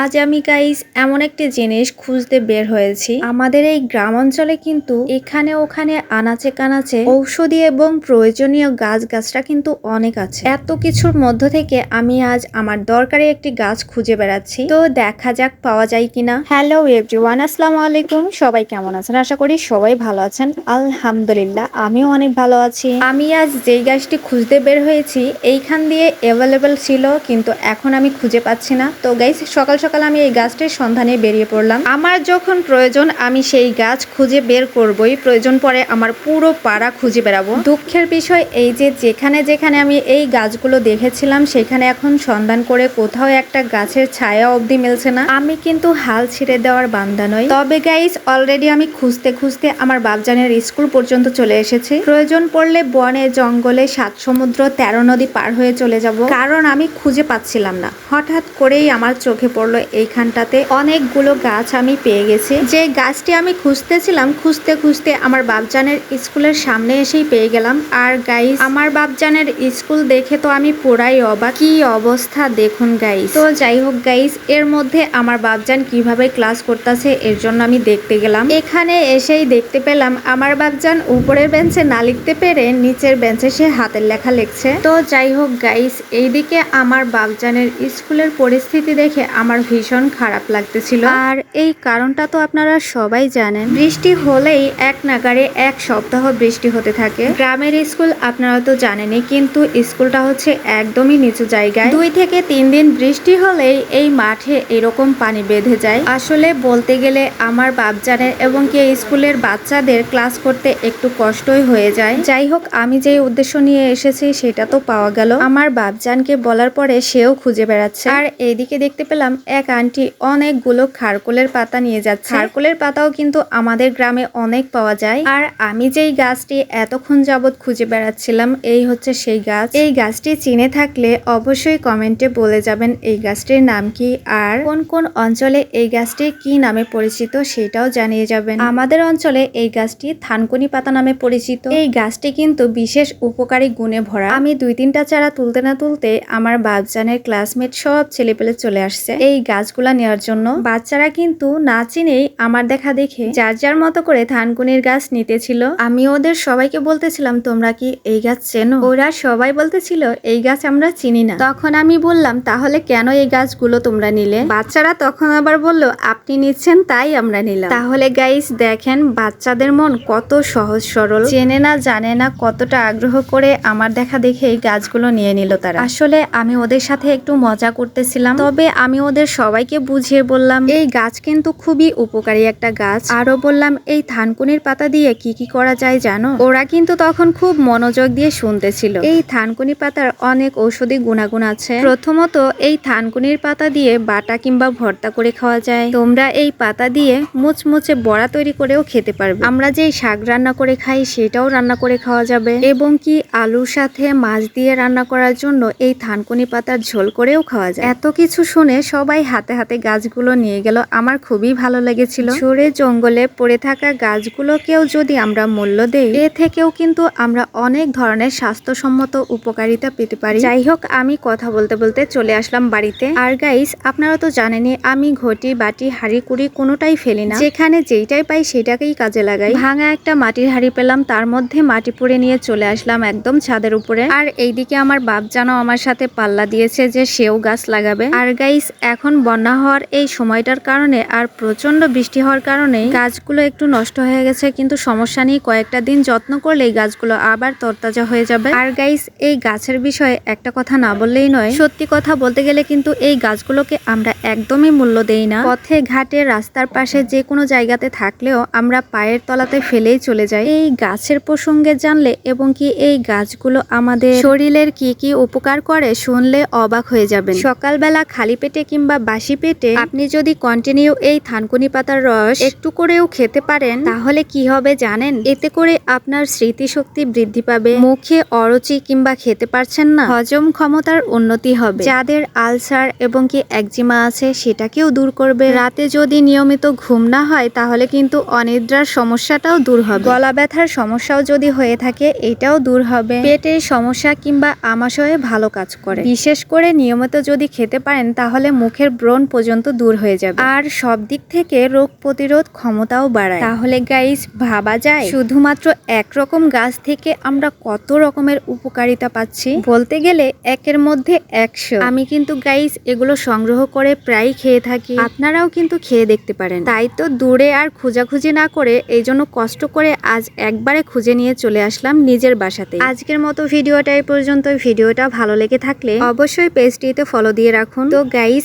আজ আমি গাইস এমন একটি জিনিস খুঁজতে বের হয়েছি। আমাদের এই গ্রাম অঞ্চলে কিন্তু এখানে ওখানে আনাচে কানাচে ঔষধি এবং প্রয়োজনীয় গাছ গাছটা কিন্তু অনেক আছে। এত কিছুর মধ্য থেকে আমি আজ আমার দরকারি একটি গাছ খুঁজে বেড়াচ্ছি। তো দেখা যাক পাওয়া যায় কিনা। হ্যালো এভরিওয়ান আসসালামু আলাইকুম। সবাই কেমন আছেন? আশা করি সবাই ভালো আছেন। আলহামদুলিল্লাহ আমিও অনেক ভালো আছি। আমি আজ যেই গাছটি খুঁজতে বের হয়েছি এইখান দিয়ে অ্যাভেলেবেল ছিল কিন্তু এখন আমি খুঁজে পাচ্ছি না। তো গাইস সকাল সকাল আমি এই গাছটির সন্ধানে বেরিয়ে পড়লাম। আমার যখন প্রয়োজন, আমি সেই গাছ খুঁজে বের করবই। প্রয়োজন পরে আমার পুরো পাড়া খুঁজে বেড়াবো। দুঃখের বিষয় এই যে, যেখানে যেখানে আমি এই গাছগুলো দেখেছিলাম, সেখানে এখন সন্ধান করে কোথাও একটা গাছের ছায়া অবধি মিলছে না। আমি কিন্তু হাল ছিঁড়ে দেওয়ার বান্দা নই। তবে গাইস অলরেডি আমি খুঁজতে খুঁজতে আমার বাপজানের স্কুল পর্যন্ত চলে এসেছি। প্রয়োজন পড়লে বনে, জঙ্গলে, সাত সমুদ্র, তেরো নদী পার হয়ে চলে যাব। কারণ আমি খুঁজে পাচ্ছিলাম না। হঠাৎ করেই আমার চোখে পড়ল এইখানটাতে অনেকগুলো গাছ আমি পেয়ে গেছি। যে গাছটি আমি খুঁজতেছিলাম, খুঁজতে খুঁজতে আমার বাপজানের স্কুলের সামনে এসেই পেয়ে গেলাম। আর গাইস আমার বাপজানের স্কুল দেখে তো আমি পুরাই অবাক। কি অবস্থা দেখুন গাইস তো যাই হোক গাইস এর মধ্যে আমার বাপজান কীভাবে ক্লাস করতেছে এর জন্য আমি দেখতে গেলাম। এখানে এসেই দেখতে পেলাম আমার বাপজান উপরের বেঞ্চে না লিখতে পেরে নিচের বেঞ্চে সে হাতের লেখা লিখছে। তো যাই হোক গাইস এইদিকে আমার বাপজানের স্কুলের পরিস্থিতি দেখে আমার ভীষণ খারাপ লাগতেছিল। আর এই কারণটা তো আপনারা সবাই জানেন। বৃষ্টি হলেই এক নাগারে এক সপ্তাহ বৃষ্টি হতে থাকে। গ্রামের স্কুল আপনারা তো জানেনই, কিন্তু স্কুলটা হচ্ছে একদমই নিচু জায়গায়। দুই থেকে তিন দিন বৃষ্টি হলেই এই মাঠে এরকম পানি বেঁধে যায়। আসলে বলতে গেলে আমার বাপজানের এবং কি স্কুলের বাচ্চাদের ক্লাস করতে একটু কষ্টই হয়ে যায়। যাই হোক, আমি যে উদ্দেশ্য নিয়ে এসেছি সেটা তো পাওয়া গেল। আমার বাপজানকে বলার পরে সেও খুঁজে বেড়াচ্ছে। আর এইদিকে দেখতে পেলাম এক আন্টি অনেকগুলো খারকোলের পাতা নিয়ে যাচ্ছে। খারকোলের পাতাও কিন্তু আমাদের গ্রামে অনেক পাওয়া যায়। আর আমি যেই গাছটি এতক্ষণ যাবৎ খুঁজে বেড়াচ্ছিলাম এই হচ্ছে সেই গাছ। এই গাছটি চিনে থাকলে অবশ্যই কমেন্টে বলে যাবেন এই গাছটির নাম কি আর কোন কোন অঞ্চলে এই গাছটি কি নামে পরিচিত সেটাও জানিয়ে যাবেন। আমাদের অঞ্চলে এই গাছটি থানকুনি পাতা নামে পরিচিত। এই গাছটি কিন্তু বিশেষ উপকারী গুণে ভরা। আমি দুই তিনটা চারা তুলতে না তুলতে আমার বাপজানের ক্লাসমেট সব ছেলেপেলে চলে আসছে। এই গাছগুলা নেওয়ার জন্য। বাচ্চারা কিন্তু না চিনেই আমার দেখা দেখে যার যার মতো করে থানকুনির গাছ নিতেছিল। আমি ওদের সবাইকে বলতেছিলাম, তোমরা কি এই গাছ চেনো? ওরা সবাই বলতেছিল, এই গাছ আমরা চিনি না। তখন আমি বললাম, তাহলে কেন এই গাছগুলো তোমরা নিলে? বাচ্চারা তখন আবার বলল, আপনি নিচ্ছেন, তাই আমরা নিলাম। তাহলে গাইস, দেখেন বাচ্চাদের মন কত সহজ সরল। চেনে না, জানে না, কতটা আগ্রহ করে আমার দেখা দেখে এই গাছগুলো নিয়ে নিল তারা। আসলে আমি ওদের সাথে একটু মজা করতেছিলাম। তবে আমি ওদের সবাইকে বুঝিয়ে বললাম, এই গাছ কিন্তু খুবই উপকারী একটা গাছ। আরও বললাম, এই থানকুনির পাতা দিয়ে কি কি করা যায় জানো? ওরা কিন্তু তখন খুব মনোযোগ দিয়ে শুনতেছিল। এই থানকুনি পাতার অনেক ঔষধি গুণাগুণ আছে। প্রথমত, এই থানকুনির পাতা দিয়ে বাটা কিংবা ভর্তা করে খাওয়া যায়। তোমরা এই পাতা দিয়ে মুচমুচে বড়া তৈরি করেও খেতে পারবে। আমরা যেই শাক রান্না করে খাই, সেটাও রান্না করে খাওয়া যাবে। এবং কি আলুর সাথে মাছ দিয়ে রান্না করার জন্য এই থানকুনি পাতার ঝোল করেও খাওয়া যায়। এত কিছু শুনে সবাই হাতে হাতে গাছগুলো নিয়ে গেল। আমার খুবই ভালো লেগেছিল। ঝরে জঙ্গলে পড়ে থাকা গাছগুলোকেও যদি আমরা মূল্য দেই, এ থেকেও কিন্তু আমরা অনেক ধরনের স্বাস্থ্যসম্মত উপকারিতা পেতে পারি। যাই হোক, আমি কথা বলতে বলতে চলে আসলাম বাড়িতে। আর গাইস আপনারা তো জানেনই, আমি ঘটি, বাটি, হাড়ি, কুড়ি কোনোটাই ফেলি না। যেখানে যেইটাই পাই সেটাকেই কাজে লাগাই। ভাঙা একটা মাটির হাড়ি পেলাম, তার মধ্যে মাটি পুড়ে নিয়ে চলে আসলাম একদম ছাদের উপরে। আর এইদিকে আমার বাপ জানো আমার সাথে পাল্লা দিয়েছে যে সেও গাছ লাগাবে। আর গাইস এখন বন্যা হওয়ার এই সময়টার কারণে আর প্রচণ্ড বৃষ্টি হওয়ার কারণে গাছগুলো একটু নষ্ট হয়ে গেছে, কিন্তু সমস্যা নেই কয়েকটা দিন যত্ন করলে এই গাছগুলো আবার তরতাজা হয়ে যাবে। আর গাইস এই গাছের বিষয়ে একটা কথা না বললেই নয়। সত্যি কথা বলতে গেলে কিন্তু এই গাছগুলোকে আমরা একদমই মূল্য দেই না। পথে, ঘাটে, রাস্তার পাশে যে কোনো জায়গাতে থাকলেও আমরা পায়ের তলাতে ফেলেই চলে যাই। এই গাছের প্রসঙ্গে জানলে এবং কি এই গাছগুলো আমাদের শরীরের কি কি উপকার করে শুনলে অবাক হয়ে যাবেন। সকালবেলা খালি পেটে কিংবা বাসি পেটে আপনি যদি কন্টিনিউ এই থানকুনি পাতার রস একটু করেও খেতে পারেন, তাহলে কি হবে জানেন? এতে করে আপনার স্মৃতিশক্তি বৃদ্ধি পাবে, মুখে অরুচি কিংবা খেতে পারছেন না, হজম ক্ষমতার উন্নতি হবে। যাদের আলসার এবং কি একজিমা আছে, সেটাকেও দূর করবে। রাতে যদি নিয়মিত ঘুম না হয়, তাহলে কিন্তু অনিদ্রার সমস্যাটাও দূর হবে। গলা ব্যথার সমস্যাও যদি হয়ে থাকে, এটাও দূর হবে। পেটের সমস্যা কিংবা আমাশয়ে ভালো কাজ করে। বিশেষ করে নিয়মিত যদি খেতে পারেন, তাহলে মুখে চোখের ব্রণ পর্যন্ত দূর হয়ে যাবে। আর সব দিক থেকে রোগ প্রতিরোধ ক্ষমতাও বাড়ায়। তাহলে গাইস ভাবা যায় শুধুমাত্র একরকম গাছ থেকে আমরা কত রকমের উপকারিতা পাচ্ছি? বলতে গেলে একের মধ্যে একশো। আমি কিন্তু গাইস এগুলো সংগ্রহ করে প্রায় খেয়ে থাকি। আপনারাও কিন্তু খেয়ে দেখতে পারেন। তাই তো দূরে আর খোঁজাখুঁজি না করে এই জন্য কষ্ট করে আজ একবারে খুঁজে নিয়ে চলে আসলাম নিজের বাসাতে। আজকের মতো ভিডিওটা এই পর্যন্ত ভিডিওটা ভালো লেগে থাকলে অবশ্যই পেজটিতে ফলো দিয়ে রাখুন। তো গাইস